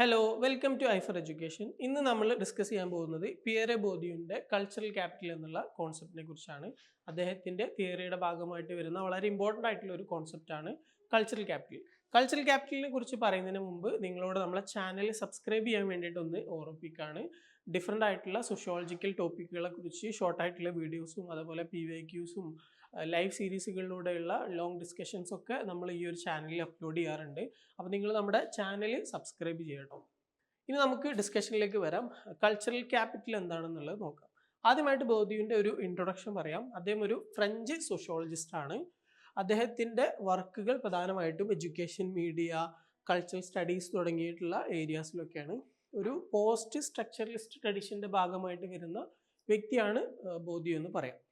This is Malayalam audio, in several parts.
ഹലോ വെൽക്കം ടു ഐഫർ ഫോർ എഡ്യൂക്കേഷൻ ഇന്ന് നമ്മൾ ഡിസ്കസ് ചെയ്യാൻ പോകുന്നത് പിയറെ ബോധിയുടെ കൾച്ചറൽ ക്യാപിറ്റൽ എന്നുള്ള കോൺസെപ്റ്റിനെ കുറിച്ചാണ്. അദ്ദേഹത്തിന്റെ തിയറിയുടെ ഭാഗമായിട്ട് വരുന്ന വളരെ ഇമ്പോർട്ടന്റ് ആയിട്ടുള്ള ഒരു കോൺസെപ്റ്റാണ് കൾച്ചറൽ ക്യാപിറ്റൽ കൾച്ചറൽ ക്യാപിറ്റലിനെ കുറിച്ച് പറയുന്നതിന് മുമ്പ് നിങ്ങളോട് നമ്മളെ ചാനൽ സബ്സ്ക്രൈബ് ചെയ്യാൻ വേണ്ടിയിട്ട് ഒന്ന് ഓർമ്മിപ്പിക്കുകയാണ് ഡിഫറെന്റ് ആയിട്ടുള്ള സോഷ്യോളജിക്കൽ ടോപ്പിക്കുകളെ കുറിച്ച് ഷോർട്ടായിട്ടുള്ള വീഡിയോസും അതുപോലെ പി വൈ ക്യൂസും ലൈവ് സീരീസുകളിലൂടെയുള്ള ലോങ് ഡിസ്കഷൻസ് ഒക്കെ നമ്മൾ ഈ ഒരു ചാനലിൽ അപ്ലോഡ് ചെയ്യാറുണ്ട്. അപ്പോൾ നിങ്ങൾ നമ്മുടെ ചാനൽ സബ്സ്ക്രൈബ് ചെയ്യണം ഇനി നമുക്ക് ഡിസ്കഷനിലേക്ക് വരാം. കൾച്ചറൽ ക്യാപിറ്റൽ എന്താണെന്നുള്ളത് നോക്കാം. ആദ്യമായിട്ട് ബോധ്യുവിന്റെ ഒരു ഇൻട്രൊഡക്ഷൻ പറയാം. അദ്ദേഹം ഒരു ഫ്രഞ്ച് സോഷ്യോളജിസ്റ്റ് ആണ്. അദ്ദേഹത്തിന്റെ വർക്കുകൾ പ്രധാനമായിട്ടും എഡ്യൂക്കേഷൻ മീഡിയ കൾച്ചറൽ സ്റ്റഡീസ് തുടങ്ങിയിട്ടുള്ള ഏരിയാസിലൊക്കെയാണ് ഒരു പോസ്റ്റ് സ്ട്രക്ചറലിസ്റ്റ് ട്രഡീഷന്റെ ഭാഗമായിട്ട് വരുന്ന വ്യക്തിയാണ് ബോധ്യു എന്ന് പറയാം.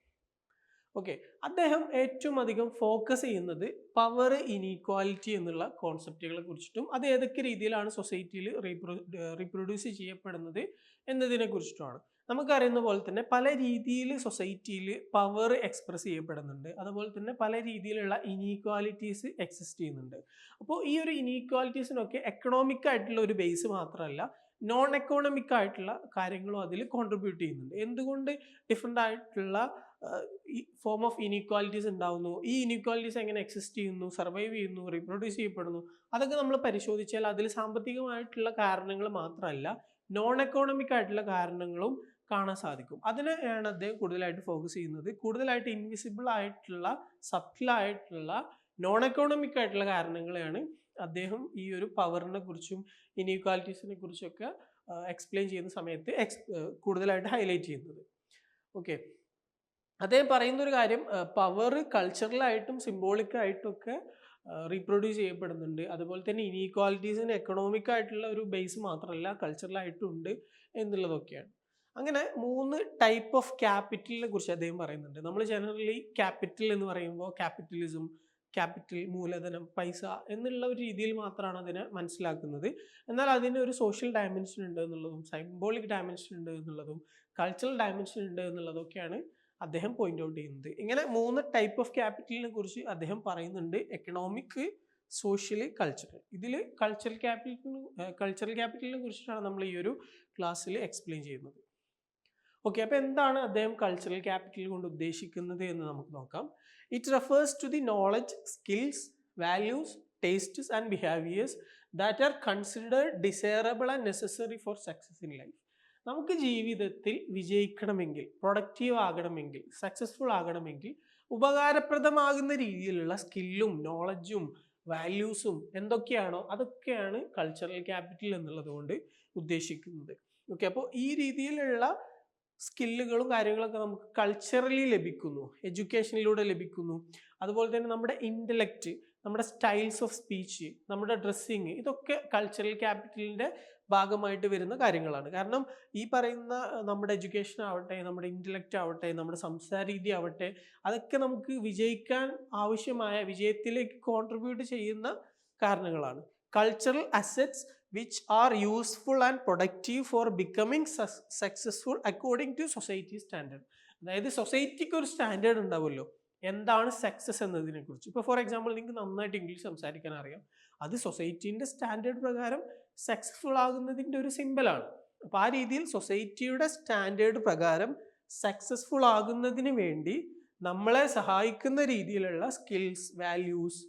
ഓക്കെ അദ്ദേഹം ഏറ്റവും അധികം ഫോക്കസ് ചെയ്യുന്നത് പവർ ഇനീക്വാലിറ്റി എന്നുള്ള കോൺസെപ്റ്റുകളെ കുറിച്ചിട്ടും അത് ഏതൊക്കെ രീതിയിലാണ് സൊസൈറ്റിയിൽ റീപ്രൊ റീപ്രൊഡ്യൂസ് ചെയ്യപ്പെടുന്നത് എന്നതിനെ കുറിച്ചിട്ടുമാണ്. നമുക്കറിയുന്ന പോലെ തന്നെ പല രീതിയിൽ സൊസൈറ്റിയിൽ പവർ എക്സ്പ്രസ് ചെയ്യപ്പെടുന്നുണ്ട്. അതുപോലെ തന്നെ പല രീതിയിലുള്ള ഇനീക്വാലിറ്റീസ് എക്സിസ്റ്റ് ചെയ്യുന്നുണ്ട്. അപ്പോൾ ഈ ഒരു ഇനീക്വാലിറ്റീസിനൊക്കെ എക്കണോമിക് ആയിട്ടുള്ള ഒരു ബേസ് മാത്രമല്ല നോൺ എക്കോണമിക് ആയിട്ടുള്ള കാര്യങ്ങളും അതിൽ കോൺട്രിബ്യൂട്ട് ചെയ്യുന്നുണ്ട്. എന്തുകൊണ്ട് ഡിഫറെന്റ് ആയിട്ടുള്ള ഫോം ഓഫ് ഇനീക്വാലിറ്റീസ് ഉണ്ടാവുന്നു. ഈ ഇനീക്വാലിറ്റീസ് എങ്ങനെ എക്സിസ്റ്റ് ചെയ്യുന്നു സർവൈവ് ചെയ്യുന്നു റീപ്രൊഡ്യൂസ് ചെയ്യപ്പെടുന്നു അതൊക്കെ നമ്മൾ പരിശോധിച്ചാൽ അതിൽ സാമ്പത്തികമായിട്ടുള്ള കാരണങ്ങൾ മാത്രമല്ല നോൺ എക്കോണമിക് ആയിട്ടുള്ള കാരണങ്ങളും കാണാൻ സാധിക്കും. അതിനെയാണ് അദ്ദേഹം കൂടുതലായിട്ട് ഫോക്കസ് ചെയ്യുന്നത്. കൂടുതലായിട്ട് ഇൻവിസിബിൾ ആയിട്ടുള്ള സബ്റ്റിൽ ആയിട്ടുള്ള നോൺ എക്കോണമിക് ആയിട്ടുള്ള കാരണങ്ങളെയാണ് അദ്ദേഹം ഈ ഒരു പവറിനെ കുറിച്ചും ഇനീക്വാലിറ്റീസിനെ കുറിച്ചൊക്കെ എക്സ്പ്ലെയിൻ ചെയ്യുന്ന സമയത്ത് എക്സ് കൂടുതലായിട്ട് ഹൈലൈറ്റ് ചെയ്യുന്നത്. ഓക്കെ അദ്ദേഹം പറയുന്ന ഒരു കാര്യം പവർ കൾച്ചറലായിട്ടും സിംബോളിക്കായിട്ടും ഒക്കെ റീപ്രൊഡ്യൂസ് ചെയ്യപ്പെടുന്നുണ്ട്. അതുപോലെ തന്നെ ഇനീക്വാലിറ്റീസിന് എക്കണോമിക് ആയിട്ടുള്ള ഒരു ബേസ് മാത്രമല്ല കൾച്ചറലായിട്ടും ഉണ്ട് എന്നുള്ളതൊക്കെയാണ്. അങ്ങനെ മൂന്ന് ടൈപ്പ് ഓഫ് ക്യാപിറ്റലിനെ കുറിച്ച് അദ്ദേഹം പറയുന്നുണ്ട്. നമ്മൾ ജനറലി ക്യാപിറ്റൽ എന്ന് പറയുമ്പോൾ ക്യാപിറ്റലിസം ക്യാപിറ്റൽ മൂലധനം പൈസ എന്നുള്ള ഒരു രീതിയിൽ മാത്രമാണ് അതിനെ മനസ്സിലാക്കുന്നത്. എന്നാൽ അതിന് ഒരു സോഷ്യൽ ഡയമെൻഷൻ ഉണ്ട് എന്നുള്ളതും സൈംബോളിക് ഡയമെൻഷൻ ഉണ്ട് എന്നുള്ളതും കൾച്ചറൽ ഡയമെൻഷൻ ഉണ്ട് എന്നുള്ളതൊക്കെയാണ് അദ്ദേഹം പോയിന്റ് ഔട്ട് ചെയ്യുന്നത് ഇങ്ങനെ മൂന്ന് ടൈപ്പ് ഓഫ് ക്യാപിറ്റലിനെ കുറിച്ച് അദ്ദേഹം പറയുന്നുണ്ട്. എക്കണോമിക് സോഷ്യൽ കൾച്ചറൽ ഇതിൽ കൾച്ചറൽ ക്യാപിറ്റൽ കൾച്ചറൽ ക്യാപിറ്റലിനെ കുറിച്ചിട്ടാണ് നമ്മൾ ഈ ഒരു ക്ലാസ്സിൽ എക്സ്പ്ലെയിൻ ചെയ്യുന്നത്. ഓക്കെ അപ്പോൾ എന്താണ് അദ്ദേഹം കൾച്ചറൽ ക്യാപിറ്റൽ കൊണ്ട് ഉദ്ദേശിക്കുന്നത് എന്ന് നമുക്ക് നോക്കാം. It refers to the knowledge skills values tastes and behaviours that are considered desirable and necessary for success in life നമുക്ക് ജീവിതത്തിൽ വിജയിക്കണമെങ്കിൽ പ്രൊഡക്റ്റീവ് ആകണമെങ്കിൽ സക്സസ്ഫുൾ ആകണമെങ്കിൽ ഉപകാരപ്രദമാകുന്ന രീതിയിലുള്ള സ്കില്ലും നോളജും വാല്യൂസും എന്തൊക്കെയാണോ അതൊക്കെയാണ് കൾച്ചറൽ ക്യാപിറ്റൽ എന്നുള്ളത് കൊണ്ട് ഉദ്ദേശിക്കുന്നത്. ഓക്കെ അപ്പോൾ ഈ രീതിയിലുള്ള സ്കില്ലുകളും കാര്യങ്ങളൊക്കെ നമുക്ക് കൾച്ചറലി ലഭിക്കുന്നു എഡ്യൂക്കേഷനിലൂടെ ലഭിക്കുന്നു. അതുപോലെ തന്നെ നമ്മുടെ ഇന്റലക്റ്റ് നമ്മുടെ സ്റ്റൈൽസ് ഓഫ് സ്പീച്ച് നമ്മുടെ ഡ്രസ്സിങ് ഇതൊക്കെ കൾച്ചറൽ ക്യാപിറ്റലിന്റെ ഭാഗമായിട്ട് വരുന്ന കാര്യങ്ങളാണ്. കാരണം ഈ പറയുന്ന നമ്മുടെ എഡ്യൂക്കേഷൻ ആവട്ടെ നമ്മുടെ ഇന്റലക്റ്റ് ആവട്ടെ നമ്മുടെ സംസാര രീതി ആവട്ടെ അതൊക്കെ നമുക്ക് വിജയിക്കാൻ ആവശ്യമായ വിജയത്തിലേക്ക് കോൺട്രിബ്യൂട്ട് ചെയ്യുന്ന കാരണങ്ങളാണ്. Cultural assets which are useful and productive for becoming successful according to society standard അതായത് സൊസൈറ്റിക്ക് ഒരു സ്റ്റാൻഡേർഡ് ഉണ്ടാവുമല്ലോ. എന്താണ് സക്സസ് എന്നതിനെ കുറിച്ച് ഇപ്പോൾ ഫോർ എക്സാമ്പിൾ നിങ്ങൾക്ക് നന്നായിട്ട് ഇംഗ്ലീഷ് സംസാരിക്കാൻ അറിയാം. അത് സൊസൈറ്റീന്റെ സ്റ്റാൻഡേർഡ് പ്രകാരം സക്സസ്ഫുൾ ആകുന്നതിന്റെ ഒരു സിമ്പിളാണ് അപ്പോൾ ആ രീതിയിൽ സൊസൈറ്റിയുടെ സ്റ്റാൻഡേർഡ് പ്രകാരം സക്സസ്ഫുൾ ആകുന്നതിന് വേണ്ടി നമ്മളെ സഹായിക്കുന്ന രീതിയിലുള്ള സ്കിൽസ് വാല്യൂസ്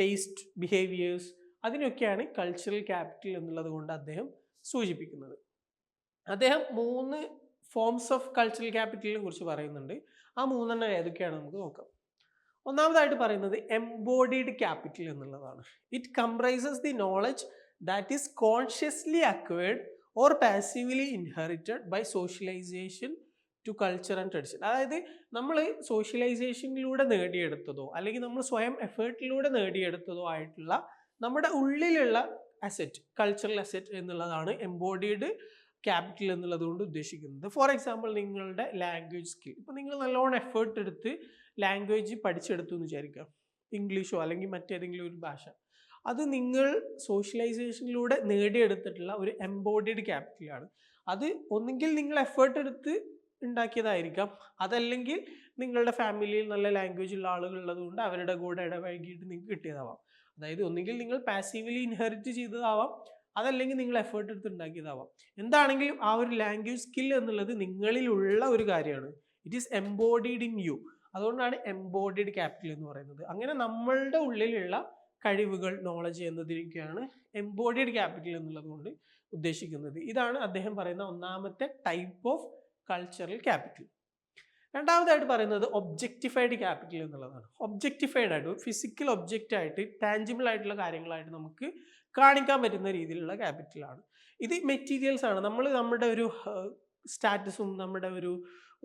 ടേസ്റ്റ് ബിഹേവിയേഴ്സ് അതിനൊക്കെയാണ് കൾച്ചറൽ ക്യാപിറ്റൽ എന്നുള്ളത് കൊണ്ട് അദ്ദേഹം സൂചിപ്പിക്കുന്നത്. അദ്ദേഹം മൂന്ന് ഫോംസ് ഓഫ് കൾച്ചറൽ ക്യാപിറ്റലിനെ കുറിച്ച് പറയുന്നുണ്ട്. ആ മൂന്നെണ്ണം ഏതൊക്കെയാണ് നമുക്ക് നോക്കാം. ഒന്നാമതായിട്ട് പറയുന്നത് എംബോഡീഡ് ക്യാപിറ്റൽ എന്നുള്ളതാണ്. It comprises the knowledge that is consciously acquired or passively inherited by socialization to culture and tradition അതായത് നമ്മൾ സോഷ്യലൈസേഷനിലൂടെ നേടിയെടുത്തതോ അല്ലെങ്കിൽ നമ്മൾ സ്വയം എഫേർട്ടിലൂടെ നേടിയെടുത്തതോ ആയിട്ടുള്ള നമ്മുടെ ഉള്ളിലുള്ള അസെറ്റ് കൾച്ചറൽ അസെറ്റ് എന്നുള്ളതാണ് എംബോഡീഡ് ക്യാപിറ്റൽ എന്നുള്ളത് കൊണ്ട് ഉദ്ദേശിക്കുന്നത്. ഫോർ എക്സാമ്പിൾ നിങ്ങളുടെ ലാംഗ്വേജ് സ്കിൽ ഇപ്പോൾ നിങ്ങൾ നല്ലോണം എഫേർട്ട് എടുത്ത് ലാംഗ്വേജ് പഠിച്ചെടുത്തു എന്ന് വിചാരിക്കുക. ഇംഗ്ലീഷോ അല്ലെങ്കിൽ മറ്റേതെങ്കിലും ഒരു ഭാഷ. അത് നിങ്ങൾ സോഷ്യലൈസേഷനിലൂടെ നേടിയെടുത്തിട്ടുള്ള ഒരു എംബോഡിഡ് ക്യാപിറ്റലാണ് അത് ഒന്നുകിൽ നിങ്ങൾ എഫേർട്ട് എടുത്ത് ഉണ്ടാക്കിയതായിരിക്കാം. അതല്ലെങ്കിൽ നിങ്ങളുടെ ഫാമിലിയിൽ നല്ല ലാംഗ്വേജ് ഉള്ള ആളുകൾ ഉള്ളതുകൊണ്ട് അവരുടെ കൂടെ ഇടപഴകിയിട്ട് നിങ്ങൾക്ക് കിട്ടിയതാവാം. അതായത് ഒന്നുകിൽ നിങ്ങൾ പാസീവ്ലി ഇൻഹെറിറ്റ് ചെയ്തതാവാം. അതല്ലെങ്കിൽ നിങ്ങൾ എഫേർട്ട് എടുത്ത് ഉണ്ടാക്കിയതാവാം. എന്താണെങ്കിലും ആ ഒരു ലാംഗ്വേജ് സ്കിൽ എന്നുള്ളത് നിങ്ങളിലുള്ള ഒരു കാര്യമാണ്. It is embodied in you അതുകൊണ്ടാണ് എംബോഡിഡ് ക്യാപിറ്റൽ എന്ന് പറയുന്നത്. അങ്ങനെ നമ്മളുടെ ഉള്ളിലുള്ള കഴിവുകൾ നോളജ് എന്നതിരിക്കുകയാണ് എംബോഡിഡ് ക്യാപിറ്റൽ എന്നുള്ളത് കൊണ്ട് ഉദ്ദേശിക്കുന്നത്. ഇതാണ് അദ്ദേഹം പറയുന്ന ഒന്നാമത്തെ ടൈപ്പ് ഓഫ് കൾച്ചറൽ ക്യാപിറ്റൽ രണ്ടാമതായിട്ട് പറയുന്നത് ഒബ്ജക്റ്റിഫൈഡ് ക്യാപിറ്റൽ എന്നുള്ളതാണ്. ഒബ്ജക്റ്റിഫൈഡ് ആയിട്ട് ഫിസിക്കൽ ഒബ്ജക്റ്റ് ആയിട്ട് ടാഞ്ചിബിൾ ആയിട്ടുള്ള കാര്യങ്ങളായിട്ട് നമുക്ക് കാണിക്കാൻ പറ്റുന്ന രീതിയിലുള്ള ക്യാപിറ്റലാണ് ഇത് മെറ്റീരിയൽസ് ആണ്. നമ്മൾ നമ്മുടെ ഒരു സ്റ്റാറ്റസും നമ്മുടെ ഒരു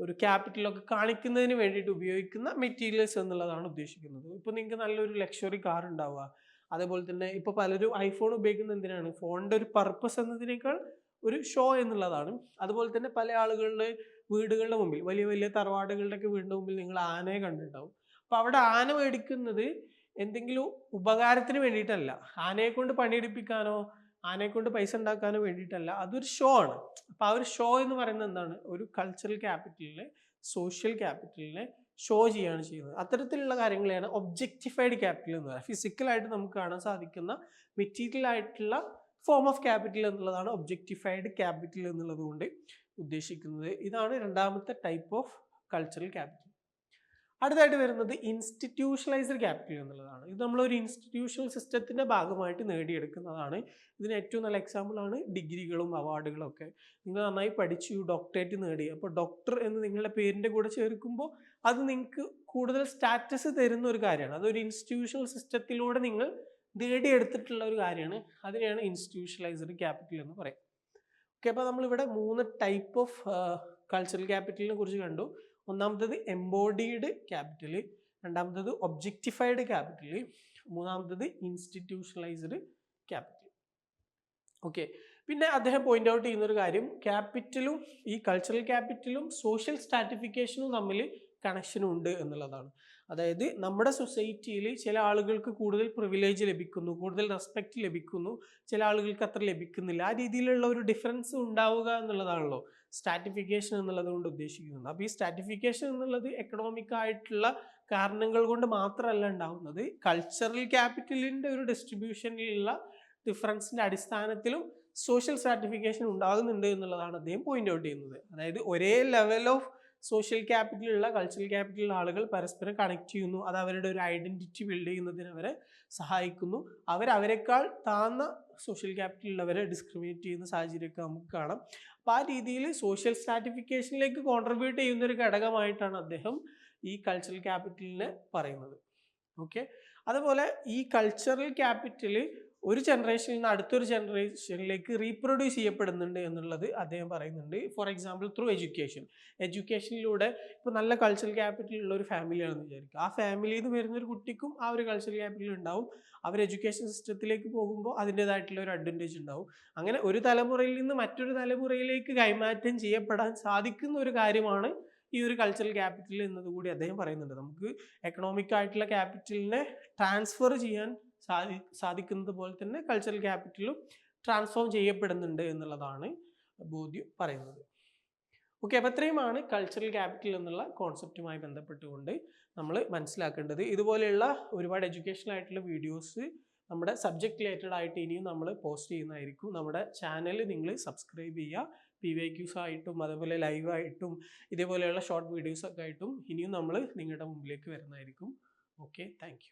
ഒരു ക്യാപിറ്റലൊക്കെ കാണിക്കുന്നതിന് വേണ്ടിയിട്ട് ഉപയോഗിക്കുന്ന മെറ്റീരിയൽസ് എന്നുള്ളതാണ് ഉദ്ദേശിക്കുന്നത്. ഇപ്പോൾ നിങ്ങൾക്ക് നല്ലൊരു ലക്ഷറി കാർ ഉണ്ടാവുക. അതേപോലെ തന്നെ ഇപ്പോൾ പലരും ഐഫോൺ ഉപയോഗിക്കുന്നത് എന്തിനാണ്? ഫോണിന്റെ ഒരു പർപ്പസ് എന്നതിനേക്കാൾ ഒരു ഷോ എന്നുള്ളതാണ്. അതുപോലെ തന്നെ പല ആളുകളുടെ വീടുകളുടെ മുമ്പിൽ വലിയ വലിയ തറവാടുകളുടെയൊക്കെ വീടിന്റെ മുമ്പിൽ നിങ്ങൾ ആനയെ കണ്ടിട്ടുണ്ടാവും. അപ്പോൾ അവിടെ ആന മേടിക്കുന്നത് എന്തെങ്കിലും ഉപകാരത്തിന് വേണ്ടിയിട്ടല്ല. ആനയെ കൊണ്ട് പണിയെടുപ്പിക്കാനോ ആനയെ കൊണ്ട് പൈസ ഉണ്ടാക്കാൻ വേണ്ടിയിട്ടല്ല അതൊരു ഷോ ആണ്. അപ്പോൾ ആ ഒരു ഷോ എന്ന് പറയുന്നത് എന്താണ്? ഒരു കൾച്ചറൽ ക്യാപിറ്റലിനെ സോഷ്യൽ ക്യാപിറ്റലിനെ ഷോ ചെയ്യാണ് ചെയ്യുന്നത്. അത്തരത്തിലുള്ള കാര്യങ്ങളെയാണ് ഒബ്ജക്റ്റിഫൈഡ് ക്യാപിറ്റൽ എന്ന് പറയുന്നത്. ഫിസിക്കലായിട്ട് നമുക്ക് കാണാൻ സാധിക്കുന്ന മെറ്റീരിയൽ ആയിട്ടുള്ള ഫോം ഓഫ് ക്യാപിറ്റൽ എന്നുള്ളതാണ് ഒബ്ജക്റ്റിഫൈഡ് ക്യാപിറ്റൽ എന്നുള്ളത് കൊണ്ട് ഉദ്ദേശിക്കുന്നത്. ഇതാണ് രണ്ടാമത്തെ ടൈപ്പ് ഓഫ് കൾച്ചറൽ ക്യാപിറ്റൽ അടുത്തായിട്ട് വരുന്നത് ഇൻസ്റ്റിറ്റ്യൂഷണലൈസ്ഡ് ക്യാപിറ്റൽ എന്നുള്ളതാണ്. ഇത് നമ്മളൊരു ഇൻസ്റ്റിറ്റ്യൂഷണൽ സിസ്റ്റത്തിന്റെ ഭാഗമായിട്ട് നേടിയെടുക്കുന്നതാണ്. ഇതിന് ഏറ്റവും നല്ല എക്സാമ്പിളാണ് ഡിഗ്രികളും അവാർഡുകളും ഒക്കെ. നിങ്ങൾ നന്നായി പഠിച്ചു ഡോക്ടറേറ്റ് നേടി. അപ്പോൾ ഡോക്ടർ എന്ന് നിങ്ങളുടെ പേരിന്റെ കൂടെ ചേർക്കുമ്പോൾ അത് നിങ്ങൾക്ക് കൂടുതൽ സ്റ്റാറ്റസ് തരുന്ന ഒരു കാര്യമാണ്. അതൊരു ഇൻസ്റ്റിറ്റ്യൂഷണൽ സിസ്റ്റത്തിലൂടെ നിങ്ങൾ നേടിയെടുത്തിട്ടുള്ള ഒരു കാര്യമാണ്. അതിനെയാണ് ഇൻസ്റ്റിറ്റ്യൂഷണലൈസ്ഡ് ക്യാപിറ്റൽ എന്ന് പറയുക. ഓക്കെ അപ്പോൾ നമ്മളിവിടെ മൂന്ന് ടൈപ്പ് ഓഫ് കൾച്ചറൽ ക്യാപിറ്റലിനെ കുറിച്ച് കണ്ടു. ഒന്നാമത്തത് എംബോഡീഡ് ക്യാപിറ്റൽ രണ്ടാമത്തത് ഒബ്ജക്റ്റിഫൈഡ് ക്യാപിറ്റൽ മൂന്നാമത്തത് ഇൻസ്റ്റിറ്റ്യൂഷണലൈസ്ഡ് ക്യാപിറ്റൽ ഓക്കെ പിന്നെ അദ്ദേഹം പോയിന്റ് ഔട്ട് ചെയ്യുന്നൊരു കാര്യം ക്യാപിറ്റലും ഈ കൾച്ചറൽ ക്യാപിറ്റലും സോഷ്യൽ സ്റ്റാറ്റിഫിക്കേഷനും തമ്മിൽ കണക്ഷനും ഉണ്ട് എന്നുള്ളതാണ്. അതായത് നമ്മുടെ സൊസൈറ്റിയിൽ ചില ആളുകൾക്ക് കൂടുതൽ പ്രിവിലേജ് ലഭിക്കുന്നു കൂടുതൽ റെസ്പെക്റ്റ് ലഭിക്കുന്നു. ചില ആളുകൾക്ക് അത്ര ലഭിക്കുന്നില്ല. ആ രീതിയിലുള്ള ഒരു ഡിഫറൻസ് ഉണ്ടാവുക എന്നുള്ളതാണല്ലോ സ്റ്റാറ്റിഫിക്കേഷൻ എന്നുള്ളത് കൊണ്ട് ഉദ്ദേശിക്കുന്നത്. അപ്പോൾ ഈ സ്റ്റാറ്റിഫിക്കേഷൻ എന്നുള്ളത് എക്കണോമിക് ആയിട്ടുള്ള കാരണങ്ങൾ കൊണ്ട് മാത്രമല്ല ഉണ്ടാവുന്നത്. കൾച്ചറൽ ക്യാപിറ്റലിന്റെ ഒരു ഡിസ്ട്രിബ്യൂഷനിലുള്ള ഡിഫറൻസിന്റെ അടിസ്ഥാനത്തിലും സോഷ്യൽ സ്റ്റാറ്റിഫിക്കേഷൻ ഉണ്ടാകുന്നുണ്ട് എന്നുള്ളതാണ് അദ്ദേഹം പോയിന്റ് ഔട്ട് ചെയ്യുന്നത്. അതായത് ഒരേ ലെവൽ ഓഫ് സോഷ്യൽ ക്യാപിറ്റലുള്ള കൾച്ചറൽ ക്യാപിറ്റലുള്ള ആളുകൾ പരസ്പരം കണക്ട് ചെയ്യുന്നു. അത് അവരുടെ ഒരു ഐഡന്റിറ്റി ബിൽഡ് ചെയ്യുന്നതിന് അവരെ സഹായിക്കുന്നു. അവരവരെക്കാൾ താഴ്ന്ന സോഷ്യൽ ക്യാപിറ്റലുള്ളവരെ ഡിസ്ക്രിമിനേറ്റ് ചെയ്യുന്ന സാഹചര്യമൊക്കെ നമുക്ക് കാണാം. അപ്പോൾ ആ രീതിയിൽ സോഷ്യൽ സ്റ്റാറ്റിഫിക്കേഷനിലേക്ക് കോൺട്രിബ്യൂട്ട് ചെയ്യുന്ന ഒരു ഘടകമായിട്ടാണ് അദ്ദേഹം ഈ കൾച്ചറൽ ക്യാപിറ്റലിനെ പറയുന്നത്. ഓക്കെ അതുപോലെ ഈ കൾച്ചറൽ ക്യാപിറ്റൽ ഒരു ജനറേഷനിൽ നിന്ന് അടുത്തൊരു ജനറേഷനിലേക്ക് റീപ്രൊഡ്യൂസ് ചെയ്യപ്പെടുന്നുണ്ട് എന്നുള്ളത് അദ്ദേഹം പറയുന്നുണ്ട്. ഫോർ എക്സാമ്പിൾ ത്രൂ എഡ്യൂക്കേഷൻ എഡ്യൂക്കേഷനിലൂടെ ഇപ്പോൾ നല്ല കൾച്ചറൽ ക്യാപിറ്റൽ ഉള്ള ഒരു ഫാമിലിയാണെന്ന് വിചാരിക്കുക. ആ ഫാമിലിയിൽ നിന്ന് വരുന്നൊരു കുട്ടിക്കും ആ ഒരു കൾച്ചറൽ ക്യാപിറ്റൽ ഉണ്ടാവും. അവർ എഡ്യൂക്കേഷൻ സിസ്റ്റത്തിലേക്ക് പോകുമ്പോൾ അതിന്റെതായിട്ടുള്ള ഒരു അഡ്വാന്റേജ് ഉണ്ടാവും. അങ്ങനെ ഒരു തലമുറയിൽ നിന്ന് മറ്റൊരു തലമുറയിലേക്ക് കൈമാറ്റം ചെയ്യപ്പെടാൻ സാധിക്കുന്ന ഒരു കാര്യമാണ് ഈ ഒരു കൾച്ചറൽ ക്യാപിറ്റൽ എന്നതുകൂടി അദ്ദേഹം പറയുന്നുണ്ട്. നമുക്ക് എക്കണോമിക് ആയിട്ടുള്ള ക്യാപിറ്റലിനെ ട്രാൻസ്ഫർ ചെയ്യാൻ സാധി സാധിക്കുന്നത് പോലെ തന്നെ കൾച്ചറൽ ക്യാപിറ്റലും ട്രാൻസ്ഫോം ചെയ്യപ്പെടുന്നുണ്ട് എന്നുള്ളതാണ് ബോധ്യം പറയുന്നത്. ഓക്കെ അപ്പോൾ ഇത്രയുമാണ് കൾച്ചറൽ ക്യാപിറ്റൽ എന്നുള്ള കോൺസെപ്റ്റുമായി ബന്ധപ്പെട്ടുകൊണ്ട് നമ്മൾ മനസ്സിലാക്കേണ്ടത്. ഇതുപോലെയുള്ള ഒരുപാട് എഡ്യൂക്കേഷണൽ ആയിട്ടുള്ള വീഡിയോസ് നമ്മുടെ സബ്ജക്റ്റ് റിലേറ്റഡ് ആയിട്ട് ഇനിയും നമ്മൾ പോസ്റ്റ് ചെയ്യുന്നതായിരിക്കും. നമ്മുടെ ചാനൽ നിങ്ങൾ സബ്സ്ക്രൈബ് ചെയ്യുക. പി വൈ ക്യൂസ് ആയിട്ടും അതേപോലെ ലൈവായിട്ടും ഇതേപോലെയുള്ള ഷോർട്ട് വീഡിയോസ് ഒക്കെ ആയിട്ടും ഇനിയും നമ്മൾ നിങ്ങളുടെ മുമ്പിലേക്ക് വരുന്നതായിരിക്കും. Okay thank